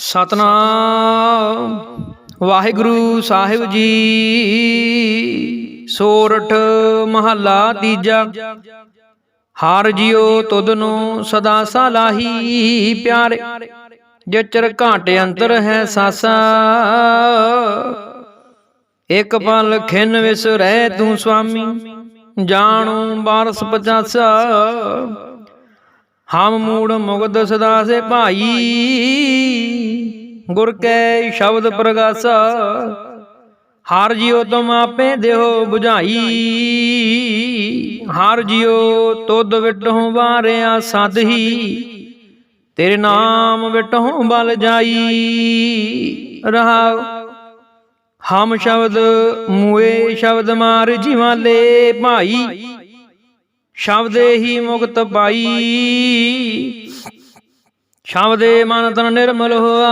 ਸਤਨਾਮ। ਵਾਹਿਗੁਰੂ ਸਾਹਿਬ ਜੀ, ਸੋਰਠ ਮਹੱਲਾ ਤੀਜਾ। ਹਾਰ ਜਿਉ ਤੁਧ ਨੂੰ ਸਦਾ ਸਲਾਹੀ, ਪਿਆਰੇ। ਜਚਰ ਘਾਟੇ ਅੰਤਰ ਹੈ ਸਾਸਾ। ਇਕ ਪਲ ਖਿਨ ਵਿਸਰੈ ਤੂੰ ਸੁਆਮੀ ਜਾਣੂ ਬਾਰਸ ਪਚਾਸਾ। ਹਮ ਮੂੜ ਮੁਗਦ ਸਦਾ ਸੇ ਭਾਈ। ਗੁਰ ਕੈ ਸ਼ਬਦ ਪ੍ਰਗਾਸਾ। ਹਰ ਜਿਉ ਤੁਮ ਆਪੇ ਦੇਹੋ 부ਝਾਈ ਹਰ ਜਿਉ ਤੁਧ ਵਿਟਹੁ ਵਾਰਿਆ ਸਦਹੀ ਤੇਰੇ ਨਾਮ ਵਿਟਹੁ ਬਲ ਜਾਈ। ਰਹਾਉ ਹਮ ਸ਼ਬਦ ਮੂਏ ਸ਼ਬਦ ਮਾਰ ਜਿਵਾਲੇ ਭਾਈ। ਸ਼ਬਦੇ ਹੀ ਮੁਕਤ ਪਾਈ। ਸ਼ਬਦੇ ਮਨ ਤਨ ਨਿਰਮਲ ਹੋਆ,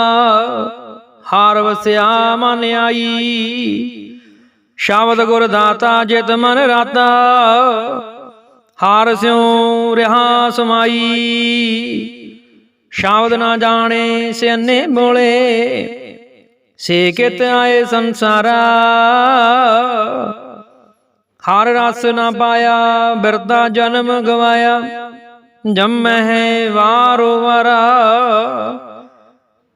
ਹਾਰ ਵਸਿਆ ਮਨ ਆਈ। ਸ਼ਬਦ ਗੁਰ ਦਾਤਾ ਜਿਤ ਮਨ ਰਾਤਾ, ਹਾਰ ਸਿਉ ਰਹਾ ਸਮਾਈ। ਸ਼ਬਦ ਨਾ ਜਾਣੇ ਸਿਆਨੇ ਬੋਲੇ, ਸੇ ਕਿਤ ਆਏ ਸੰਸਾਰਾ। ਹਰ ਰਸ ਨਾ ਪਾਇਆ, ਬਿਰਦਾ ਜਨਮ ਗਵਾਇਆ। ਜੰਮੈ ਹੈ ਵਾਰੋ ਵਾਰਾ।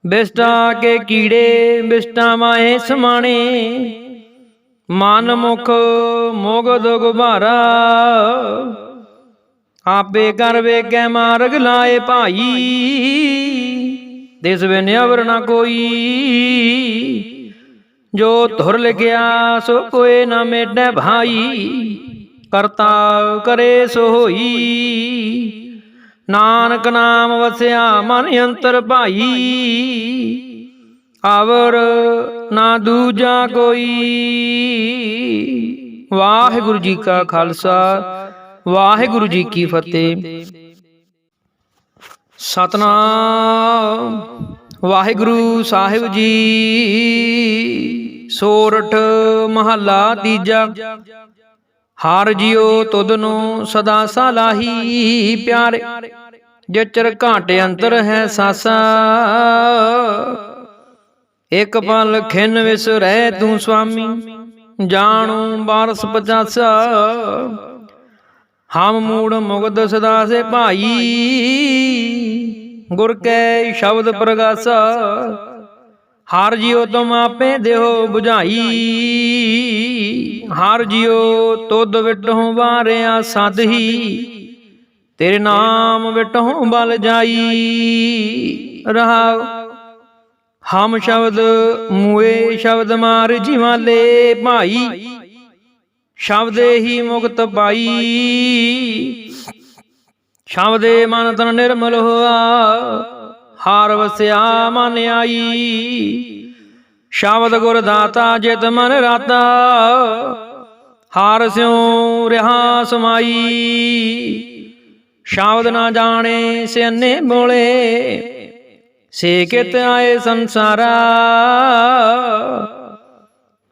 ਬਿਸਟਾ ਕੇ ਕੀੜੇ, ਬਿਸਟਾ ਮਾਏ ਸਮਾਣੇ। ਮਨ ਮੁਖ ਮੋਗਦ ਗੁਬਾਰਾ। ਆਪੇ ਕਰ ਵੇਗੈ ਮਾਰਗ ਲਾਏ ਭਾਈ। ਦਿਸ ਬਿਨ ਅਵਰ ਨਾ ਕੋਈ। ਜੋ ਧੁਰ ਲਿਖਿਆ ਸੋ ਕੋਏ ਨਾ ਮੇਟੈ ਭਾਈ ਕਰਤਾ ਕਰੇ ਸੋ ਹੋਈ ਨਾਨਕ ਨਾਮ ਵਸਿਆ ਮਨ ਅੰਤਰ ਭਾਈ ਆਵਰ ਨਾ ਦੂਜਾ ਕੋਈ ਵਾਹਿਗੁਰੂ ਜੀ ਕਾ ਖਾਲਸਾ ਵਾਹਿਗੁਰੂ ਜੀ ਕੀ ਫਤਿਹ ਸਤਨਾਮ ਵਾਹਿਗੁਰੂ ਸਾਹਿਬ ਜੀ ਸੋਰਠ ਮਹੱਲਾ ਤੀਜਾ। ਹਾਰ ਜਿਉ ਤੁਧ ਨੂੰ ਸਦਾ ਸਲਾਹੀ ਪਿਆਰੇ। ਜਚਰ ਘਾਟੇ ਅੰਤਰ ਹੈ ਸਾਸਾ। ਇਕ ਪਲ ਖਿਨ ਵਿਸਰੈ ਤੂੰ ਸੁਆਮੀ ਜਾਣੂ ਬਾਰਸ ਪਚਾਸਾ। ਹਮ ਮੂੜ ਮੁਗਦ ਸਦਾ ਸੇ ਭਾਈ, ਗੁਰ ਕੈ ਸ਼ਬਦ ਪ੍ਰਗਾਸਾ। ਹਰ ਜਿਉ ਤੁਮ ਆਪੇ ਦੇਹੋ 부ਝਾਈ ਹਰ ਜਿਉ ਤੁਧ ਵਿਟਹੁ ਵਾਰਿਆ ਸਦਹੀ ਤੇਰੇ ਨਾਮ ਵਿਟਹੁ ਬਲ ਜਾਈ। ਰਹਾਉ ਹਮ ਸ਼ਬਦ ਮੂਏ ਸ਼ਬਦ ਮਾਰ ਜਿਵਾਲੇ ਭਾਈ। ਸ਼ਬਦੇ ਹੀ ਮੁਕਤ ਪਾਈ। ਸ਼ਬਦੇ ਮਨ ਤਨ ਨਿਰਮਲ ਹੋਆ। ਹਾਰ ਵਸਿਆ ਮਨ ਆਈ। ਸ਼ਬਦ ਗੁਰ ਦਾਤਾ ਜਿਤ ਮਨ ਰਾਤਾ, ਹਾਰ ਸਿਉ ਰਹਾ ਸਮਾਈ। ਸ਼ਬਦ ਨਾ ਜਾਣੇ ਸਿਆਨੇ ਬੋਲੇ ਸੇ ਕਿਤ ਆਏ ਸੰਸਾਰਾ।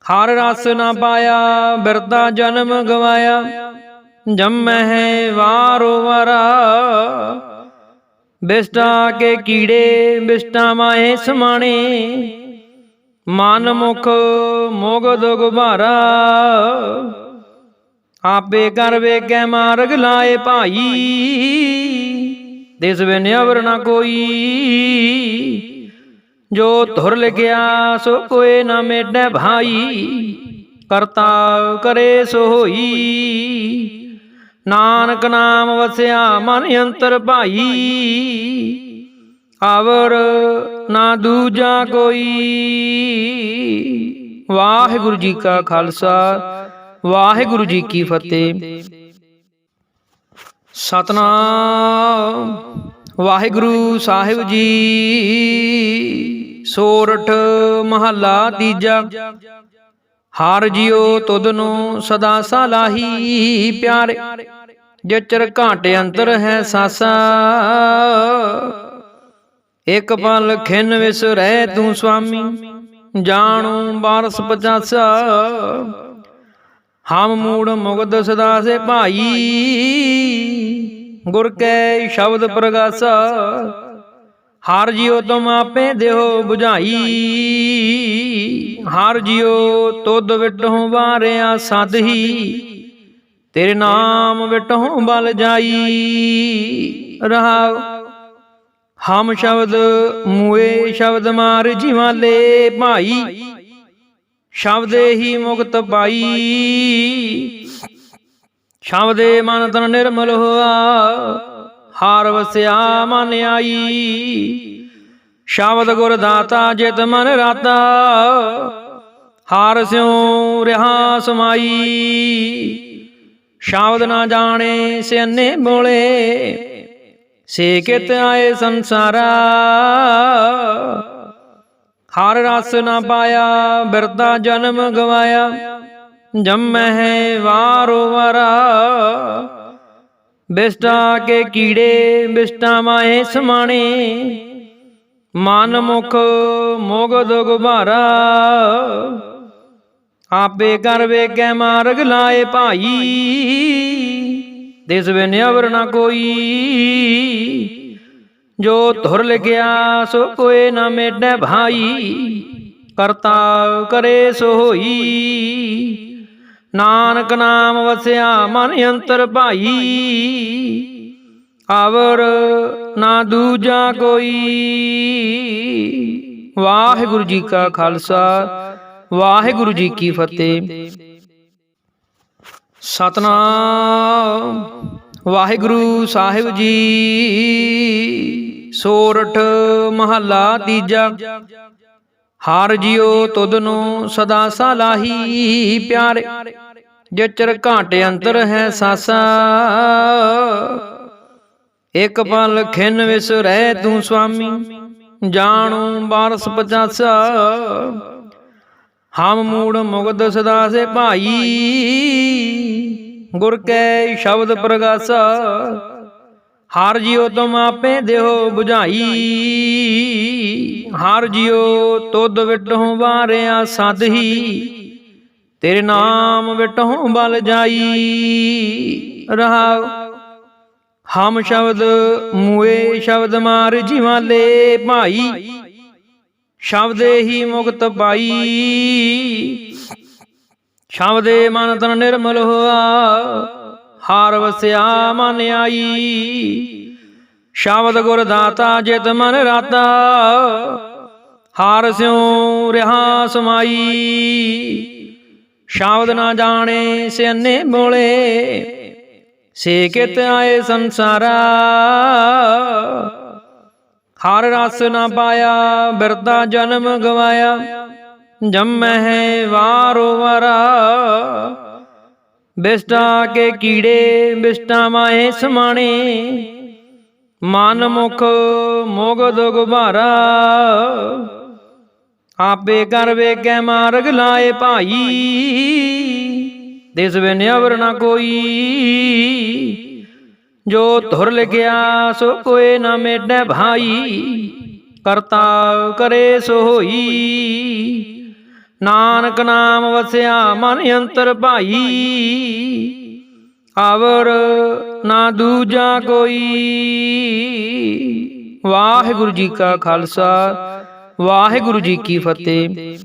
ਹਰ ਰਸ ਨਾ ਪਾਇਆ, ਬਿਰਦਾ ਜਨਮ ਗਵਾਇਆ ਜੰਮੈ ਹੈ ਵਾਰੋ ਵਰਾ। ਬਿਸਟਾ ਕੇ ਕੀੜੇ, ਬਿਸਟਾ ਮਾਏ ਸਮਾਣੇ। ਮਨ ਮੁਖ ਮੋਗਦ ਗੁਬਾਰਾ ਆਪੇ ਕਰ ਵੇਗੈ ਮਾਰਗ ਲਾਏ ਭਾਈ। ਦਿਸ ਬਿਨ ਅਵਰ ਨਾ ਕੋਈ। ਜੋ ਧੁਰ ਲਿਖਿਆ, ਸੋ ਕੋਏ ਨਾ ਮੇਟੈ ਭਾਈ। ਕਰਤਾ ਕਰੇ ਸੋ ਹੋਈ। ਨਾਨਕ ਨਾਮ ਵਸਿਆ ਮਨ ਅੰਤਰ ਭਾਈ। ਆਵਰ ਨਾ ਦੂਜਾ ਕੋਈ। ਵਾਹਿਗੁਰੂ ਜੀ ਕਾ ਖਾਲਸਾ, ਵਾਹਿਗੁਰੂ ਜੀ ਕੀ ਫਤਿਹ। ਸਤਨਾਮ, ਵਾਹਿਗੁਰੂ ਸਾਹਿਬ ਜੀ। ਸੋਰਠ ਮਹੱਲਾ ਤੀਜਾ। ਹਾਰ ਜਿਉ ਤੁਧ ਨੂੰ ਸਦਾ ਸਲਾਹੀ ਪਿਆਰੇ। ਜਚਰ ਘਾਟੇ ਅੰਤਰ ਹੈ ਸਾਸਾ, ਇਕ ਪਲ ਖਿਨ ਵਿਸਰੈ ਤੂੰ ਸੁਆਮੀ ਜਾਣੂ ਬਾਰਸ ਪਚਾਸਾ। ਹਮ ਮੂੜ ਮੁਗਦ ਸਦਾ ਸੇ ਭਾਈ, ਗੁਰ ਕੈ ਸ਼ਬਦ ਪ੍ਰਗਾਸਾ। ਹਰ ਜਿਉ ਤੁਮ ਆਪੇ ਦਿਓ 부ਝਾਈ ਹਰ ਜਿਉ ਤੁਧ ਵਿਟਹੁ ਵਾਰਿਆ ਸਦਹੀ ਤੇਰੇ ਨਾਮ ਵਿਟਹੁ ਬਲ ਜਾਈ। ਰਹਾਉ। ਹਮ ਸ਼ਬਦ, ਮੂਏ ਸ਼ਬਦ ਮਾਰ ਜਿਵਾਲੇ ਭਾਈ। ਸ਼ਬਦੇ ਹੀ ਮੁਕਤ ਪਾਈ। ਸ਼ਬਦੇ ਮਨ ਤਨ ਨਿਰਮਲ ਹੋਆ। ਹਾਰ ਵਸਿਆ ਮਨ ਆਈ। ਸ਼ਬਦ ਗੁਰ ਦਾਤਾ ਜਿਤ ਮਨ ਰਾਤਾ। ਹਾਰ ਸਿਉ ਰਹਾ ਸਮਾਈ। ਸ਼ਬਦ ਨਾ ਜਾਣੇ ਸਿਆਨੇ ਬੋਲੇ ਸੇ ਕਿਤ ਆਏ ਸੰਸਾਰਾ। ਹਰ ਰਸ ਨਾ ਪਾਇਆ, ਬਿਰਦਾ ਜਨਮ ਗਵਾਇਆ ਜੰਮਹਿ ਵਾਰੋ ਵਰਾ। ਬਿਸਟਾ ਕੇ ਕੀੜੇ, ਬਿਸਟਾ ਮਾਏ ਸਮਾਣੇ, ਮਨ ਮੁਖ ਮੋਗਦ ਗੁਬਾਰਾ ਆਪੇ ਕਰ ਵੇਗੈ ਮਾਰਗ ਲਾਏ ਭਾਈ। ਦਿਸ ਬਿਨ ਅਵਰ ਨਾ ਕੋਈ। ਜੋ ਧੁਰ ਲਿਖਿਆ ਸੋ ਕੋਏ ਨਾ ਮੇਟੈ ਭਾਈ। ਕਰਤਾ ਕਰੇ ਸੋ ਹੋਈ। ਨਾਨਕ ਨਾਮ ਵਸਿਆ ਮਨ ਅੰਤਰ ਭਾਈ। ਆਵਰ ਨਾ ਦੂਜਾ ਕੋਈ। ਵਾਹਿਗੁਰੂ ਜੀ ਕਾ ਖਾਲਸਾ। ਵਾਹਿਗੁਰੂ ਜੀ ਕੀ ਫਤਿਹ। ਸਤਨਾਮ। ਵਾਹਿਗੁਰੂ ਸਾਹਿਬ ਜੀ, ਸੋਰਠ ਮਹੱਲਾ ਤੀਜਾ। ਹਰ ਜਿਉ ਤੁਧ ਨੂੰ ਸਦਾ ਸਲਾਹੀ ਪਿਆਰੇ। ਜਚਰ ਘਾਟੇ ਅੰਤਰ ਹੈ ਸਾਸਾ। ਇਕ ਪਲ ਖਿਨ ਵਿਸਰੈ ਤੂੰ ਸੁਆਮੀ ਜਾਣੂ ਬਾਰਸ ਪਚਾਸਾ। ਹਮ ਮੂੜ ਮੁਗਦ ਸਦਾ ਸੇ ਭਾਈ। ਗੁਰ ਕੈ ਸ਼ਬਦ ਪ੍ਰਗਾਸਾ। ਹਰ ਜਿਉ ਤੁਮ ਆਪੇ ਦਿਓ 부ਝਾਈ ਹਰ ਜਿਉ ਤੁਧ ਵਿਟਹੁ ਵਾਰਿਆ ਸਦਹੀ ਤੇਰੇ ਨਾਮ ਵਿਟਹੁ ਬਲ ਜਾਈ। ਰਹਾਉ। ਹਮ ਸ਼ਬਦ ਮੂਏ ਸ਼ਬਦ ਮਾਰ ਜਿਵਾਲੇ ਭਾਈ। ਸ਼ਬਦੇ ਹੀ ਮੁਕਤ ਪਾਈ। ਸ਼ਬਦੇ ਮਨ ਤਨ ਨਿਰਮਲ ਹੋਆ, ਹਾਰ ਵਸਿਆ ਮਨ ਆਈ। ਸ਼ਬਦ ਗੁਰ ਦਾਤਾ ਜਿਤ ਮਨ ਰਾਤਾ, ਹਾਰ ਸਿਉ ਰਹਾ ਸਮਾਈ। ਸ਼ਬਦ ਨਾ ਜਾਣੇ ਸਿਆਨੇ ਬੋਲੇ ਸੇ ਕਿਤ ਆਏ ਸੰਸਾਰਾ। ਹਰ ਰਸ ਨਾ ਪਾਇਆ, ਬਿਰਦਾ ਜਨਮ ਗਵਾਇਆ। ਜੰਮਹਿ ਵਾਰੋ ਵਰਾ। ਬਿਸਟਾ ਕੇ ਕੀੜੇ, ਬਿਸਟਾ ਮਾਏ ਸਮਾਣੇ। ਮਨ ਮੁਖ ਮੋਗਦ ਗੁਬਾਰਾ ਆਪੇ ਕਰ ਵੇਗੈ ਮਾਰਗ ਲਾਏ ਭਾਈ। ਦਿਸ ਬਿਨ ਅਵਰ ਨਾ ਕੋਈ। ਜੋ ਧੁਰ ਲਿਖਿਆ, ਸੋ ਕੋਏ ਨਾ ਮੇਟੈ ਭਾਈ। ਕਰਤਾ ਕਰੇ ਸੋ ਹੋਈ। ਨਾਨਕ ਨਾਮ ਵਸਿਆ ਮਨ ਅੰਤਰ ਭਾਈ। ਆਵਰ ਨਾ ਦੂਜਾ ਕੋਈ। ਵਾਹਿਗੁਰੂ ਜੀ ਕਾ ਖਾਲਸਾ, ਵਾਹਿਗੁਰੂ ਜੀ ਕੀ ਫਤਿਹ।